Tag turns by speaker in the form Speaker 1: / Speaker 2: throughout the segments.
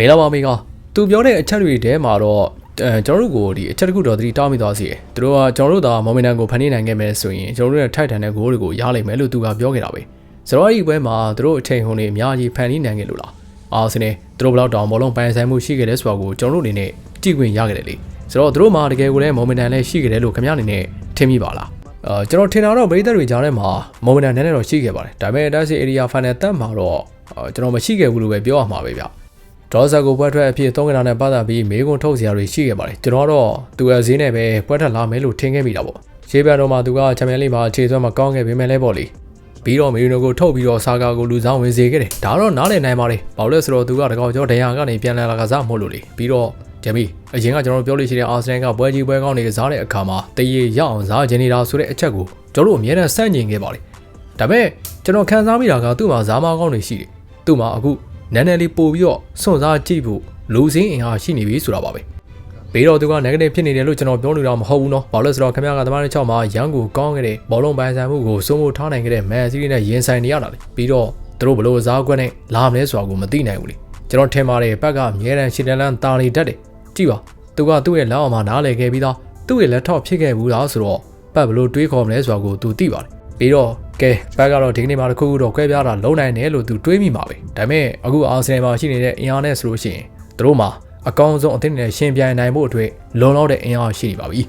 Speaker 1: မေလာပါမေကသူပြောတဲ့အချက်တွေထဲမှာတော့အဲကျွန်တော်တို့ကိုဒီအချက်တစ်ခုတော့သတိတောင်းမိသွားစီတယ်သူတို့ကကျွန်တော်တို့သာမော်မီနန်ကိုဖန်နေနိုင်ခဲ့မယ်ဆိုရင်ကျွန်တော်တို့ရဲ့ထိုက်တန်တဲ့ဂိုးတွေကိုရလိမ့်မယ်လို့သူကပြောခဲ့တာပဲဆိုတော့ဒီပွဲမှာသူတို့အချိန်ဟုန်တွေအများကြီးဖန်နေနိုင်ခဲ့လို့လားအာဆင်နယ်သူတို့ဘလောက်တောင်ဘောလုံးပိုင်ဆိုင်မှုရှိခဲ့တဲ့ဆိုတာကိုကျွန်တော်တို့အနေနဲ့ကြည့်ခွင့်ရခဲ့တယ်လေဆိုတော့သူတို့မှာတကယ်ကိုလည်းမော်မီနန်လည်းရှိခဲ့တယ်လို့ခင်ဗျားအနေနဲ့ထင်မိပါလားအာကျွန်တော်ထင်တာတော့ပရိသတ်တွေကြားထဲမှာမော်မီနန်နည်းနည်းတော့ရှိခဲ့ပါတယ်ဒါပေမဲ့တက်စီ area final တက်မှာတော့အာကျွန်တော်မရှိခဲ့ဘူးလို့ပဲပြောရမှာပဲဗျ ဒေါ်ဆာကိုပွဲထွက်အဖြစ်သုံးကနာနဲ့ပတ်သက်ပြီးမေးခွန်းထုတ်စရာတွေရှိခဲ့ပါတယ်ကျွန်တော်တော့သူရဲ့ဈေးနဲ့ပဲပွဲထွက်လာမယ်လို့ထင်ခဲ့မိတာပေါ့ရှေးပြတော့မှသူကချန်ပီယံလိမှာအခြေဆွဲမှာကောင်းခဲ့ပေမဲ့လည်းပေါ့လေပြီးတော့မီရီနိုကိုထုတ်ပြီးတော့ဆာကာကိုလူဆောင်ဝင်စေခဲ့တယ်ဒါတော့နားလည်နိုင်ပါလေဘာလို့လဲဆိုတော့သူကတကောင်ကျော်ဒဏ်ရာကနေပြန်လာလာကစားမို့လို့လေပြီးတော့ဂျမီအရင်ကကျွန်တော်ပြောလို့ရှိတဲ့အာဆင်နယ်ကပွဲကြီးပွဲကောင်းတွေကစားတဲ့အခါမှာတရေရအောင်စားချင်နေတာဆိုတဲ့အချက်ကိုကျွန်တော်တို့အများနဲ့စန့်ကျင်ခဲ့ပါလေဒါပေမဲ့ကျွန်တော်ခံစားမိတာကသူ့မှာဇာမကောင်းတွေရှိတယ်သူ့မှာအခု နည်းနည်းလေးပို့ပြီးတော့စွန့်စားကြည့်ဖို့လူစင်းအင်အားရှိနေပြီဆိုတာပါပဲဘေးတော့သူက negative ဖြစ်နေတယ်လို့ကျွန်တော်ပြောနေတာမဟုတ်ဘူးเนาะဘာလို့လဲဆိုတော့ခင်ဗျားကသမားတဲ့6မှာရန်ကိုကောင်းခဲ့တဲ့ဘောလုံးပိုင်ဆိုင်မှုကိုစိုးမိုးထားနိုင်ခဲ့တဲ့ Man City နဲ့ရင်ဆိုင်နေရတာလေပြီးတော့သူတို့ဘလို့စားကွက်နဲ့လာမလဲဆိုတာကိုမသိနိုင်ဘူးလေကျွန်တော်ထင်ပါတယ်ဘက်ကအမြဲတမ်းရှီတန်လန်တာလီတက်တယ်ကြည့်ပါသူကသူ့ရဲ့လက်အောက်မှာနားလည်ခဲ့ပြီးသားသူ့ရဲ့လက်ထောက်ဖြစ်ခဲ့ဘူးလားဆိုတော့ပတ်ဘလို့တွေးခေါ်မလဲဆိုတာကိုသူသိပါတယ်ပြီးတော့ ကဲဘက်ကတော့ဒီကနေ့မှတစ်ခုခုတော့ကွဲပြားတာလုံးနိုင်တယ်လို့သူတွေးမိမှာပဲဒါပေမဲ့အခုအာဆင်နယ်မှာရှိနေတဲ့အင်အားနဲ့ဆိုလို့ရှိရင်သူတို့မှာအကောင်းဆုံးအသင်းနဲ့ရှင်ပြိုင်နိုင်ဖို့အတွက်လုံလောက်တဲ့အင်အားရှိနေပါပြီ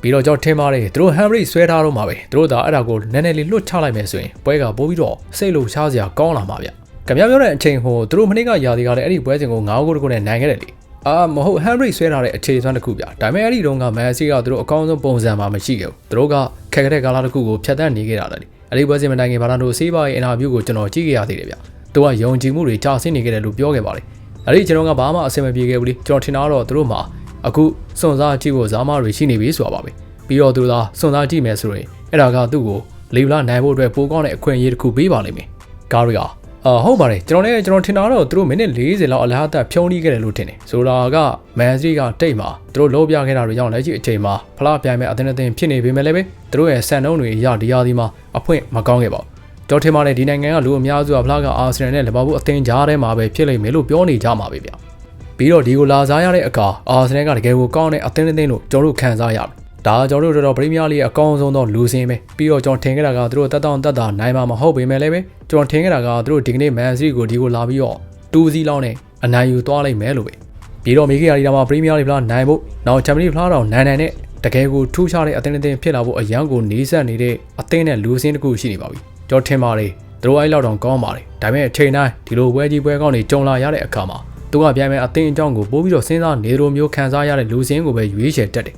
Speaker 1: ပြီးတော့ကျွန်တော်ထင်ပါတယ်သူတို့ဟမ်ဘရီဆွဲထားတော့မှာပဲသူတို့သာအဲ့ဒါကိုနည်းနည်းလေးလွတ်ချလိုက်မယ်ဆိုရင်ပွဲကပိုးပြီးတော့စိတ်လုံရှားစရာကောင်းလာမှာဗျကဗျားပြောတဲ့အချိန်ဟိုသူတို့မနေ့ကယာဒီကလည်းအဲ့ဒီပွဲစဉ်ကို9ဂိုးတကူနဲ့နိုင်ခဲ့တယ်လေအာမဟုတ်ဟမ်ဘရီဆွဲထားတဲ့အခြေအစွမ်းတစ်ခုဗျဒါပေမဲ့အဲ့ဒီတုန်းကမန်စီကသူတို့အကောင်းဆုံးပုံစံမှာမရှိခဲ့ဘူးသူတို့ကခက်ခဲတဲ့ကာလတစ်ခုကိုဖြတ်တန်းနေခဲ့တာလေ အဲ့ဒီပွဲစဉ်မတိုင်ခင်ဘာလာတို့ဆေးပါရဲ့အင်တာဗျူးကိုကျွန်တော်ကြည့်ခဲ့ရသေးတယ်ဗျသူကယုံကြည်မှုတွေကြာဆင်းနေခဲ့တယ်လို့ပြောခဲ့ပါတယ်အဲ့ဒီကျွန်တော်ကဘာမှအဆင်မပြေခဲ့ဘူးလေကျွန်တော်ထင်တာတော့သူတို့မှာအခုစွန့်စားကြည့်ဖို့ဇာမတွေရှိနေပြီဆိုတာပါပဲပြီးတော့သူသာစွန့်စားကြည့်မယ်ဆိုရင်အဲ့ဒါကသူ့ကိုလေဗလာနိုင်ဖို့အတွက်ပိုကောင်းတဲ့အခွင့်အရေးတစ်ခုပေးပါလိမ့်မယ်ကာရီယာ အာဟုတ်ပါတယ်ကျွန်တော်လည်းကျွန်တော်ထင်တာတော့သူတို့မိနစ်40လောက်အလားအသက်ဖြုံးနှီးခဲ့တယ်လို့ထင်တယ်ဆိုလာကမန်စတီကတိတ်မှာသူတို့လောပြခဲ့တာတွေကြောင့်လက်ရှိအချိန်မှာဖလားပြိုင်မဲ့အသင်းအသင်းဖြစ်နေပေမဲ့လည်းပဲသူတို့ရဲ့ဆန်နှုံးတွေအရဒီယာဒီမှာအဖွင့်မကောင်းခဲ့ပါဘူးတော်ထင်ပါတယ်ဒီနိုင်ငံကလူအများစုကဖလားကအာဆင်နယ်နဲ့လီဗာပူးအသင်းကြားထဲမှာပဲဖြစ်လိမ့်မယ်လို့ပြောနေကြမှာပဲဗျပြီးတော့ဒီကိုလာစားရတဲ့အခါအာဆင်နယ်ကတကယ်ကိုကောင်းတဲ့အသင်းအသင်းလို့ကျွန်တော်တို့ခံစားရတယ် ဒါကျွန်တော်တို့တော်တော်ပရီးမီးယားလိအကောင်းဆုံးသောလူစင်းပဲပြီးတော့ကျွန်တော်ထင်ခဲ့တာကသူတို့တက်တောင့်တက်တာနိုင်မှာမဟုတ်ပေမဲ့လည်းပဲကျွန်တော်ထင်ခဲ့တာကသူတို့ဒီကနေ့မန်စီးကိုဒီကိုလာပြီးတော့တူးစီးလောက်နဲ့အနိုင်ယူသွားလိုက်မယ်လို့ပဲပြီးတော့မီဂီယာလီဒါမှာပရီးမီးယားလိဖလားနိုင်ဖို့နောက်ချန်ပီယံလိဖလားတော့နိုင်နိုင်နဲ့တကယ်ကိုထူးခြားတဲ့အသင်းအသင်းဖြစ်လာဖို့အရန်ကိုနေဆက်နေတဲ့အသင်းနဲ့လူစင်းတစ်ခုရှိနေပါပြီကျွန်တော်ထင်ပါတယ်သူတို့အဲ့လောက်တောင်ကောင်းပါတယ်ဒါပေမဲ့အချိန်တိုင်းဒီလိုပွဲကြီးပွဲကောင်းတွေကြုံလာရတဲ့အခါမှာသူကပြန်မဲ့အသင်းအကြောင်းကိုပို့ပြီးတော့စဉ်းစားနေလိုမျိုးခံစားရတဲ့လူစင်းကိုပဲရွေးချယ်တက်တယ်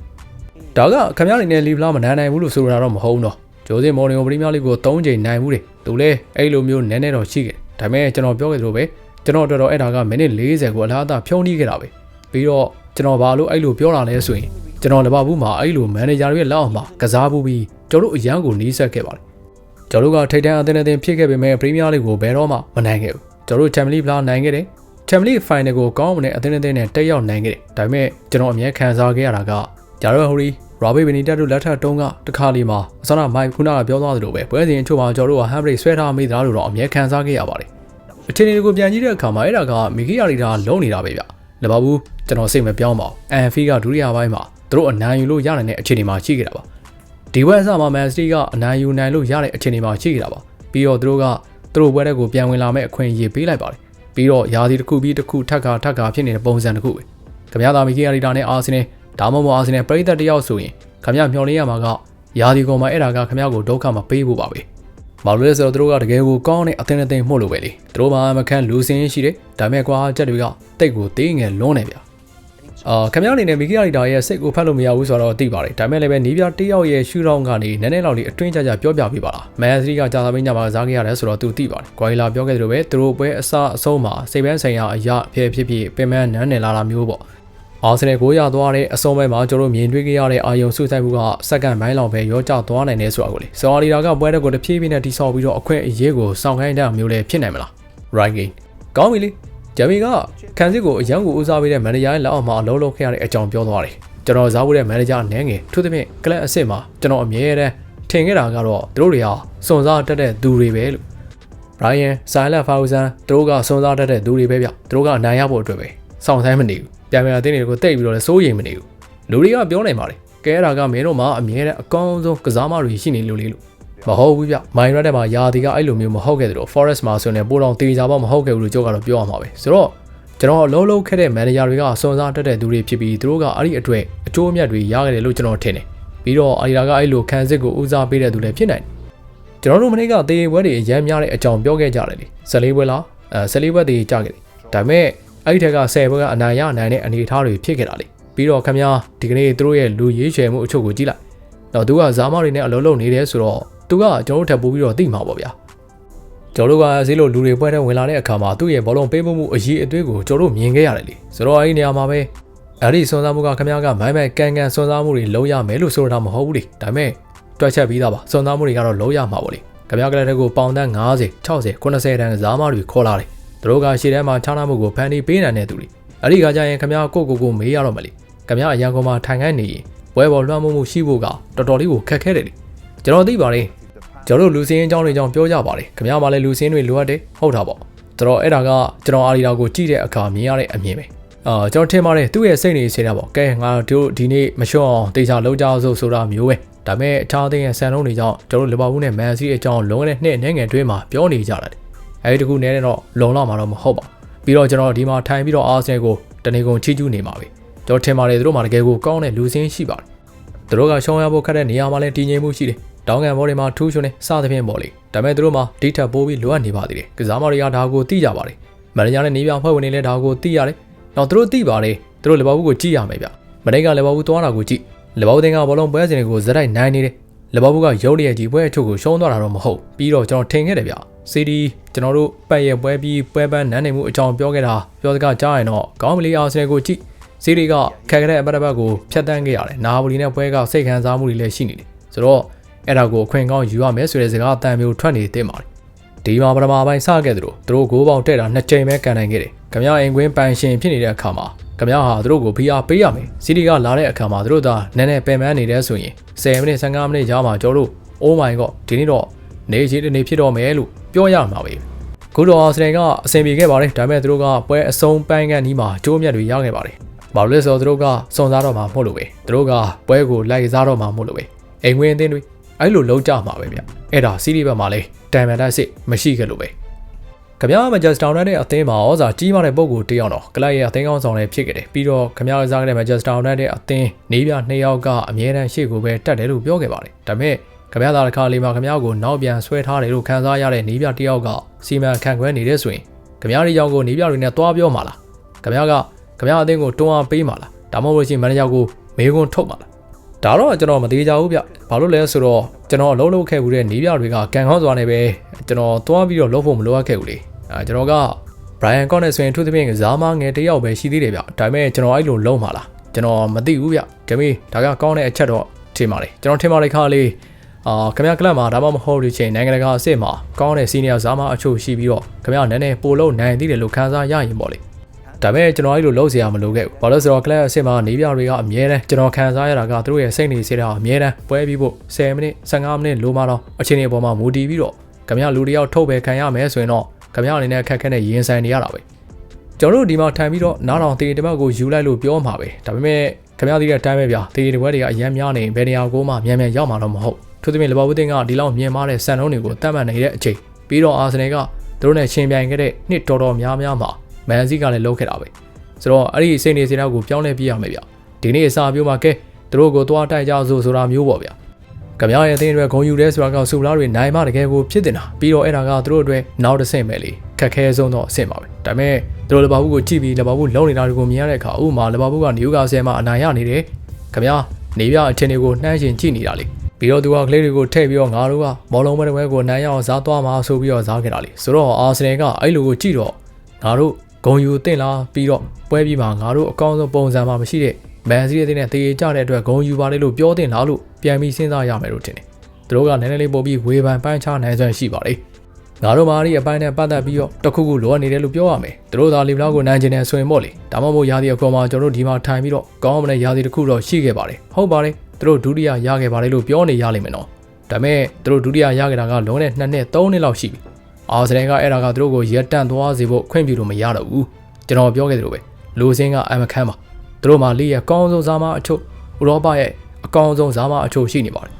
Speaker 1: ဒါကခမရနေနဲ့လီဗလာမနိုင်နိုင်ဘူးလို့ဆိုတာတော့မဟုတ်တော့ဂျိုးစင်မော်နီယိုပရီးမီးယားလိကို3ချိန်နိုင်ဘူးတယ်သူလည်းအဲ့လိုမျိုးနည်းနည်းတော့ရှိခဲ့ဒါပေမဲ့ကျွန်တော်ပြောခဲ့သလိုပဲကျွန်တော်တော်တော်အဲ့ဒါကမိနစ်40ကိုအလားအဖြုံးနှီးခဲ့တာပဲပြီးတော့ကျွန်တော်ဘာလို့အဲ့လိုပြောတာလဲဆိုရင်ကျွန်တော်လဘဘူးမှာအဲ့လိုမန်နေဂျာတွေရဲ့လက်အောက်မှာကစားဖို့ပြီးကျွန်တော်တို့အရန်ကိုနီးစပ်ခဲ့ပါတယ်ကျွန်တော်တို့ကထိတ်တန့်အသင်းအသင်းဖြစ်ခဲ့ပေမဲ့ပရီးမီးယားလိကိုဘယ်တော့မှမနိုင်ခဲ့ဘူးကျွန်တော်တို့ချန်ပီယံလိဖလားနိုင်ခဲ့တယ်ချန်ပီယံလိဖိုင်နယ်ကိုကောင်းမွန်တဲ့အသင်းအသင်းနဲ့တက်ရောက်နိုင်ခဲ့တယ်ဒါပေမဲ့ကျွန်တော်အမြဲခံစားခဲ့ရတာက ဂျာရိုဟိုရီရာဘေးဘီနီတက်တို့လက်ထပ်တုံးကတခါလီမှာအစနာမိုက်ခုနကပြောသွားသလိုပဲပွဲစဉ်အချို့မှာကျွန်တော်တို့ကဟမ်ဘရိတ်ဆွဲထားမိသားလို့တော့အမြဲခံစားခဲ့ရပါတယ်အချိန်တွေကိုပြန်ကြည့်တဲ့အခါမှာအဲ့ဒါကမီဂီယာရီတာလုံးနေတာပဲဗျလဘဘူးကျွန်တော်စိတ်မပြောင်းပါဘူးအန်ဖီကဒုတိယပိုင်းမှာသူတို့အနိုင်ယူလို့ရနိုင်တဲ့အခြေအနေမှာရှိခဲ့တာပါဒီဘက်အစမှာမန်စတီကအနိုင်ယူနိုင်လို့ရတဲ့အခြေအနေမှာရှိခဲ့တာပါပြီးတော့သူတို့ကသူတို့ပွဲတဲ့ကိုပြန်ဝင်လာမဲ့အခွင့်အရေးပေးလိုက်ပါတယ်ပြီးတော့ယာစီတစ်ခုပြီးတစ်ခုထပ်ခါထပ်ခါဖြစ်နေတဲ့ပုံစံတစ်ခုပဲခင်ဗျားသားမီဂီယာရီတာနဲ့အာဆင်နယ် ဒါမှမဟုတ်အာဆင်နယ်ပရိသတ်တယောက်ဆိုရင်ခမရမျောလင်းရမှာကယာဒီကောင်မအဲ့ဒါကခမရကိုဒုက္ခမပေးဖို့ပါပဲ။ဘာလို့လဲဆိုတော့သူတို့ကတကယ်ကိုကောင်းတဲ့အသင်းအသင်းမှုလို့ပဲလေ။သူတို့မှမခန့်လူစင်းရှိတယ်။ဒါပေမဲ့ကွာချက်တွေကတိတ်ကိုသေးငယ်လွန်းနေဗျာ။အာခမရအနေနဲ့မီဂီယာရီတာရဲ့စိတ်ကိုဖတ်လို့မရဘူးဆိုတော့သိပါတယ်။ဒါပေမဲ့လည်းပဲနီးပြတယောက်ရဲ့ရှူထောင်းကနေနည်းနည်းလောက်လေးအတွင်းကြကြပြောပြပေးပါလား။မန်စတီကကြာသာမင်းညမှာစားခဲ့ရတယ်ဆိုတော့သူသိပါတယ်။ကွာလီလာပြောခဲ့သလိုပဲသူတို့ပွဲအစအဆုံးမှာစိတ်ပန်းဆိုင်ရာအရာဖြစ်ဖြစ်ဖြစ်ပင်မနန်းနေလာတာမျိုးပေါ့။ အာဆင်နယ်ကိုရသွားတဲ့အဆုံးပိုင်းမှာကျွန်တော်မြင်တွေ့ခဲ့ရတဲ့အာယုံစုဆိုင်မှုကစက္ကန့်ပိုင်းလောက်ပဲရောကျသွားနိုင်တယ်ဆိုတာကိုလေဆော်လီဒါကပွဲတက်ကိုတဖြည်းဖြည်းနဲ့တိဆောက်ပြီးတော့အခွင့်အရေးကိုစောင့်ခိုင်းတဲ့မျိုးလည်းဖြစ်နိုင်မလား right game ကောင်းပြီလေဂျမီကခန်းစစ်ကိုအရန်ကိုဦးစားပေးတဲ့မန်နေဂျာရဲ့လက်အောက်မှာအလုံးလုံးခဲ့ရတဲ့အကြောင်းပြောသွားတယ်ကျွန်တော်စားဖို့တဲ့မန်နေဂျာနန်းငယ်သူသဖြင့်ကလပ်အစ်စ်မှာကျွန်တော်အမြဲတမ်းထင်ခဲ့တာကတော့သူတို့တွေဟာစွန်စားတက်တဲ့သူတွေပဲလို့ Brian, Silent Fawzan သူတို့ကစွန်စားတက်တဲ့သူတွေပဲဗျသူတို့ကအနိုင်ရဖို့အတွက်ပဲစောင့်ဆိုင်မနေဘူး ပြန်ပြန်အသင်းတွေကိုတိတ်ပြီးတော့လည်းစိုးရိမ်မနေဘူးလူတွေကပြောနေပါတယ်ကဲအဲ့ဒါကမင်းတို့မှအမြဲတမ်းအကောင်းဆုံးကစားမတွေရှိနေလို့လေလို့မဟုတ်ဘူးဗျမိုင်ရက်တဲ့မှာယာတီကအဲ့လိုမျိုးမဟုတ်ခဲ့တယ်လို့ forest မှာဆိုရင်ပိုတော့တေချာပေါ့မဟုတ်ခဲ့ဘူးလို့ကြောက်ကတော့ပြောရမှာပဲဆိုတော့ကျွန်တော်အလုံးလုံးခဲ့တဲ့မန်နေဂျာတွေကစွန်စားတက်တဲ့သူတွေဖြစ်ပြီးသူတို့ကအဲ့ဒီအတွက်အကျိုးအမြတ်တွေရခဲ့တယ်လို့ကျွန်တော်ထင်တယ်ပြီးတော့အာရီလာကအဲ့လိုခံစစ်ကိုဦးစားပေးတဲ့သူလည်းဖြစ်နိုင်တယ်ကျွန်တော်တို့မနေ့ကတေးပွဲတွေအရမ်းများတဲ့အကြောင်းပြောခဲ့ကြတယ်လေ14ပွဲလားအဲ14ပွဲတေးကြခဲ့တယ်ဒါပေမဲ့ အဲ့ဒီထက်က10ပွဲကအနိုင်ရနိုင်တဲ့အနေအထားတွေဖြစ်ခဲ့တာလေပြီးတော့ခင်ဗျာဒီကနေ့သူတို့ရဲ့လူရေးချယ်မှုအချုပ်ကိုကြည့်လိုက်တော့သူကဇာမတွေနဲ့အလုံးလုံးနေတယ်ဆိုတော့သူကကျွန်တော်တို့ထပ်ပိုးပြီးတော့သိမှာပေါ့ဗျာကျွန်တော်တို့ကဈေးလိုလူတွေပွဲတဲ့ဝင်လာတဲ့အခါမှာသူ့ရဲ့ဘောလုံးပေးမှုမှုအရေးအသွေးကိုကျွန်တော်တို့မြင်ခဲ့ရတယ်လေဆိုတော့အဲ့ဒီနေရာမှာပဲအဲ့ဒီစွန်စားမှုကခင်ဗျားကမိုင်းမိုက်ကန်ကန်စွန်စားမှုတွေလုံးရမယ်လို့ဆိုတာမဟုတ်ဘူးလေဒါပေမဲ့တွက်ချက်ပြီးသားပါစွန်စားမှုတွေကတော့လုံးရမှာပေါ့လေခင်ဗျားကလည်းတကူပေါင်တန်း90 60 90တန်းကစားမတွေခေါ်လာတယ် သူတို့ကရှေ့ထဲမှာချားနာမှုကိုဖန်တီးပေးနိုင်တဲ့သူတွေအဲ့ဒီကကြရင်ခင်ဗျားကိုကိုကိုမေးရတော့မလေခင်ဗျားအရန်ကုန်မှာထိုင်ခိုင်းနေရင်ဝဲပေါ်လွှမ်းမိုးမှုရှိဖို့ကတော်တော်လေးကိုခက်ခဲတယ်လေကျွန်တော်သိပါတယ်ကျွန်တော်တို့လူစင်းအကြောင်းတွေကြောင့်ပြောကြပါတယ်ခင်ဗျားမှလည်းလူစင်းတွေလိုအပ်တယ်ဟုတ်တာပေါ့ကျွန်တော်အဲ့ဒါကကျွန်တော်အာရီတာကိုကြည့်တဲ့အခါမြင်ရတဲ့အမြင်ပဲအာကျွန်တော်ထင်ပါတယ်သူ့ရဲ့စိတ်နေစေတာပေါ့ကဲငါတို့ဒီနေ့မလျှော့အောင်တေချာလုံးကြအောင်ဆိုတာမျိုးပဲဒါပေမဲ့အခြားအသင်းရဲ့ဆန်လုံးတွေကြောင့်ကျွန်တော်တို့လီဗာပူးနဲ့မန်စီးအကြောင်းလုံးဝတဲ့နှစ်နဲ့ငယ်တွင်းမှာပြောနေကြတာတယ် အဲဒီတကူနဲတော့လုံလောက်မှာတော့မဟုတ်ပါဘူးပြီးတော့ကျွန်တော်ဒီမှာထိုင်ပြီးတော့အာဆင်ကိုတနေကုန်ချီးကျူးနေမှာပဲကျွန်တော်ထင်ပါတယ်သူတို့မှာတကယ်ကိုကောင်းတဲ့လူစင်းရှိပါတယ်သူတို့ကရှောင်းရဖို့ခက်တဲ့နေရာမှာလည်းတည်ငြိမ်မှုရှိတယ်တောင်းကန်ဘောတွေမှာထူးချွန်နေစသဖြင့်ပေါ့လေဒါပေမဲ့သူတို့မှာဒီထက်ပိုးပြီးလိုအပ်နေပါသေးတယ်ကစားမတွေကဒါကိုသိကြပါတယ်မန်နေဂျာနဲ့နေပြောင်ဖွဲ့ဝင်တွေလည်းဒါကိုသိရတယ်တော့သူတို့သိပါတယ်သူတို့လီဗာပူးကိုကြည့်ရမယ်ဗျမနေ့ကလီဗာပူးသွားတာကိုကြည့်လီဗာပူးတင်ကဘောလုံးပွဲစဉ်တွေကိုဇက်တိုက်နိုင်နေတယ်လီဗာပူးကရုံးရည်ကြီးပွဲအချို့ကိုရှုံးသွားတာတော့မဟုတ်ပြီးတော့ကျွန်တော်ထင်ခဲ့တယ်ဗျ စီဒီကျွန်တော်တို့ပတ်ရပွဲပြီးပွဲပန်းနန်းနေမှုအကြောင်းပြောခဲ့တာပြောစကားကြားရင်တော့ကောင်းမလီအာဆင်နယ်ကိုကြည့်စီဒီကခက်ခဲတဲ့အပတ်တစ်ပတ်ကိုဖျက်တမ်းခဲ့ရတယ်နာပိုလီနဲ့ပွဲကစိတ်ခံစားမှုတွေလည်းရှိနေတယ်ဆိုတော့အဲ့ဒါကိုအခွင့်ကောင်းယူရမယ်ဆိုတဲ့စကားအတန်မျိုးထွက်နေတင်ပါတယ်ဒီမှာပထမပိုင်းစခဲ့သလိုသူတို့ဂိုးပေါင်တက်တာနှစ်ကြိမ်ပဲကန်နိုင်ခဲ့တယ်။ခမရအိမ်ကွင်းပန်ရှင်ဖြစ်နေတဲ့အခါမှာခမရဟာသူတို့ကိုဖိအားပေးရမယ်။စီတီကလာတဲ့အခါမှာသူတို့သာနည်းနည်းပင်ပန်းနေတယ်ဆိုရင်10မိနစ်15မိနစ်ကြာမှကျွန်တော်တို့ Oh my god ဒီနေ့တော့ နေချေတနေဖြစ်တော့မယ်လို့ပြောရမှာပဲ။ခုတော့အာဆင်နယ်ကအဆင်ပြေခဲ့ပါတယ်ဒါပေမဲ့သူတို့ကပွဲအဆုံးပိုင်းကန်ဒီမှာကျိုးမြတ်တွေရခဲ့ပါတယ်။ဘာလို့လဲဆိုတော့သူတို့ကစုံစားတော့မှာမဟုတ်လို့ပဲ။သူတို့ကပွဲကိုလိုက်စားတော့မှာမဟုတ်လို့ပဲ။အိမ်ဝင်အသင်းတွေအဲ့လိုလုံးကြမှာပဲဗျ။အဲ့ဒါစီးရီးဘက်မှာလဲတန်မန်တိုက်စစ်မရှိခဲ့လို့ပဲ။ခမရမန်ချက်စတာယူနိုက်တက်အသင်းမှာဩဇာကြီးမားတဲ့ပုံကိုတယောက်တော့ကလပ်ရဲ့အသင်းကောင်းဆောင်လည်းဖြစ်ခဲ့တယ်ပြီးတော့ခမရကစားခဲ့တဲ့မန်ချက်စတာယူနိုက်တက်အသင်းနေပြနှစ်ယောက်ကအမြဲတမ်းရှေ့ကိုပဲတက်တယ်လို့ပြောခဲ့ပါတယ်ဒါပေမဲ့ ခမရသားတစ်ခါလေးမှာခမရကိုနောက်ပြန်ဆွဲထားတယ်လို့ခံစားရတဲ့နေပြတယောက်ကစီမံခန့်ခွဲနေတဲ့ဆိုရင်ခမရရဲ့ကြောင့်ကိုနေပြတွေနဲ့တွားပြောမှာလားခမရကခမရအသင်းကိုတွန်းအားပေးမှာလားဒါမှမဟုတ်ရှင်မန်နေဂျာကိုမေးခွန်းထုတ်မှာလားဒါတော့ကျွန်တော်မသေးကြဘူးဗျဘာလို့လဲဆိုတော့ကျွန်တော်အလုံးလုံးခဲ့ဘူးတဲ့နေပြတွေကကန်ကောင်းစွာနဲ့ပဲကျွန်တော်တွားပြီးတော့လုပ်ဖို့မလိုအပ်ခဲ့ဘူးလေအဲကျွန်တော်က Brian Cott နဲ့ဆိုရင်သူသဖြင့်ကစားမငယ်တယောက်ပဲရှိသေးတယ်ဗျဒါပေမဲ့ကျွန်တော်အဲ့လိုလုံးပါလားကျွန်တော်မသိဘူးဗျဂမေးဒါကကောင်းတဲ့အချက်တော့ထင်ပါလေကျွန်တော်ထင်ပါလေခါလေး အာခင်ဗျာကလပ်မှာဒါမှမဟုတ်လို့ချင်းနိုင်ငံတကာအစ်စ်မှာကောင်းတဲ့စီနီယာဇာမအချို့ရှိပြီးတော့ခင်ဗျာနည်းနည်းပိုလို့နိုင်သေးတယ်လို့ခံစားရရင်ပေါ့လေဒါပေမဲ့ကျွန်တော်အဲ့လိုလုပ်เสียရမလို့ခဲ့ဘူးဘာလို့ဆိုတော့ကလပ်အစ်စ်မှာနေပြတွေကအများတန်းကျွန်တော်ခံစားရတာကသူတို့ရဲ့စိတ်နေစေတာအများတန်းပွဲပြီးဖို့10မိနစ်15မိနစ်လိုမှတော့အချိန်တွေပေါ်မှာမူတည်ပြီးတော့ခင်ဗျာလူတယောက်ထုတ်ပဲခံရမယ်ဆိုရင်တော့ခင်ဗျားအနေနဲ့အခက်ခဲနဲ့ရင်ဆိုင်နေရတာပဲကျွန်တော်တို့ဒီမှာထိုင်ပြီးတော့နားတော်တေးတပတ်ကိုယူလိုက်လို့ပြောမှာပဲဒါပေမဲ့ခင်ဗျားသိတဲ့အတိုင်းပဲဗျာတေးတပွဲတွေကအရန်များနေဘယ်နေရာကိုမှမြန်မြန်ရောက်မှာတော့မဟုတ် ထို့သဖြင့်လဘဝတင်ကဒီလောက်မြင်မာတဲ့စံနှုန်းတွေကိုတတ်မှတ်နေတဲ့အချိန်ပြီးတော့အာဆင်နယ်ကသူတို့နဲ့ရှင်ပြိုင်ခဲ့တဲ့နှစ်တော်တော်များများမှာမန်စီကလည်းလုပ်ခဲ့တာပဲဆိုတော့အဲ့ဒီစိတ်နေစိတ်နောက်ကိုပြောင်းလဲပြရမယ်ဗျဒီနေ့အစာပြိုးမှာကဲသူတို့ကိုသွားတိုက်ကြစို့ဆိုတာမျိုးပေါ့ဗျာကဗျာရဲ့အသင်းတွေဂုံယူတဲ့ဆိုတာကစူလားတွေနိုင်မတကယ်ကိုဖြစ်တင်တာပြီးတော့အဲ့ဒါကသူတို့အတွက်နောက်တစ်ဆင့်ပဲလေခက်ခဲဆုံးတော့အဆင့်ပါပဲဒါပေမဲ့သူတို့လဘာဘူးကိုကြည့်ပြီးလဘာဘူးလုံနေတာတွေကိုမြင်ရတဲ့အခါဥမာလဘာဘူးကနယူကာဆယ်မှာအနိုင်ရနေတယ်ကဗျာနေပြအထင်တွေကိုနှမ်းရှင်ကြည့်နေတာလေ ပြီးတော့သူကကလေးတွေကိုထည့်ပြီးတော့ငါတို့ကဘောလုံးပွဲတစ်ပွဲကိုနိုင်ရအောင်စားသွားမှာဆိုပြီးတော့စားခဲ့တာလေဆိုတော့အာဆင်နယ်ကအဲ့လိုကိုကြည့်တော့ငါတို့ဂုံယူတင်လာပြီးတော့ပွဲပြီးမှငါတို့အကောင်းဆုံးပုံစံမှာမရှိတဲ့မန်စီးရဲ့တဲ့နဲ့တေးကြတဲ့အတွက်ဂုံယူပါလေလို့ပြောတင်လာလို့ပြန်ပြီးစဉ်းစားရမယ်လို့ထင်တယ်။သူတို့ကနည်းနည်းလေးပို့ပြီးဝေဖန်ပိုင်းခြားနိုင်စွမ်းရှိပါလေ။ငါတို့မာရီအပိုင်းနဲ့ပတ်သက်ပြီးတော့တခုခုလိုအပ်နေတယ်လို့ပြောရမယ်။သူတို့သာလီဘလောက်ကိုနိုင်ကျင်နေဆိုရင်ပေါ့လေ။ဒါမှမဟုတ်ရာသီအခေါ်မှာကျွန်တော်တို့ဒီမှာထိုင်ပြီးတော့ကောင်းမတဲ့ရာသီတစ်ခုတော့ရှိခဲ့ပါတယ်။ဟုတ်ပါတယ်။ သူတို့ဒုတိယရခဲ့ပါတယ်လို့ပြောနေရလိမ့်မယ်နော်။ဒါပေမဲ့သူတို့ဒုတိယရခဲ့တာကလုံးနဲ့2နှစ်3နှစ်လောက်ရှိပြီ။အာဆင်နယ်ကအဲ့ဒါကသူတို့ကိုရက်တန့်သွားစေဖို့ခွင့်ပြုလို့မရတော့ဘူး။ကျွန်တော်ပြောခဲ့သလိုပဲလူစင်းကအမခန်းပါသူတို့မှာလိရဲ့အကောင်းဆုံးဇာမအချို့ဥရောပရဲ့အကောင်းဆုံးဇာမအချို့ရှိနေပါတယ်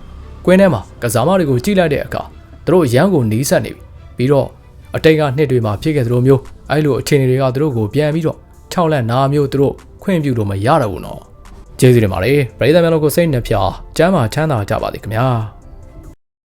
Speaker 1: ကွင်းထဲမှာကစားမတွေကိုကြည့်လိုက်တဲ့အခါသူတို့ရန်ကိုနီးစပ်နေပြီပြီးတော့အတိတ်ကနှစ်တွေမှာဖြစ်ခဲ့သလိုမျိုးအဲ့လိုအခြေအနေတွေကသူတို့ကိုပြန်ပြီးတော့ခြောက်လန့်နာမျိုးသူတို့ခွင့်ပြုလို့မရတော့ဘူးနော် ကျေးဇူးတင်ပါတယ်ပရိသတ်များတို့ကိုစိတ်နှပြကျမ်းမာချမ်းသာကြပါစေခင်ဗျာ